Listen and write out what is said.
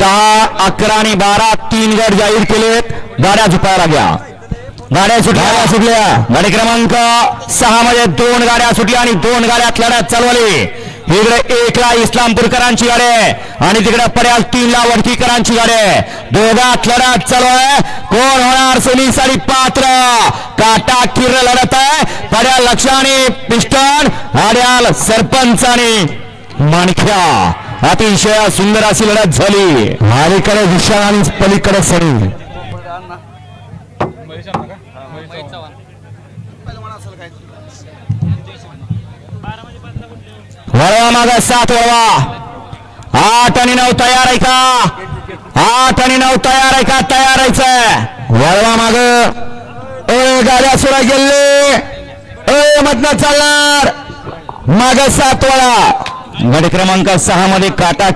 दहा अकरा आणि बारा तीन गट जाहीर केलेत. गाड्या झुकायला लागल्या. गाड्या सुटल्या सुटल्या. गाडी क्रमांक सहा मध्ये दोन गाड्या सुटल्या आणि दोन गाड्यात लढत चालवली. इकडे एकला इस्लामपूरकरांची गाडी आहे आणि तिकडे पर्याल तीनला वडकीकरांची गाडी आहे. दोघात लढत चालू आहे. कोण होणार सेमीसाठी पात्र? काटा किर लढत आहे. पर्याल लक्ष आणि पिस्टन आड्याल सरपंच आणि माणख्या अतिशय सुंदर अशी लढत झाली. मालिकडे विशाल आणि पलीकडे सनी वळवा माग सात वळवा. आठ आणि नऊ तयार आहे का? आठ आणि नऊ तयार आहे का? तयार आहे. वळवा माग. ए गाड्या सुरा गेले ए मधनं चालणार. माग सात वळा. गाडी क्रमांक सहा मध्ये काटा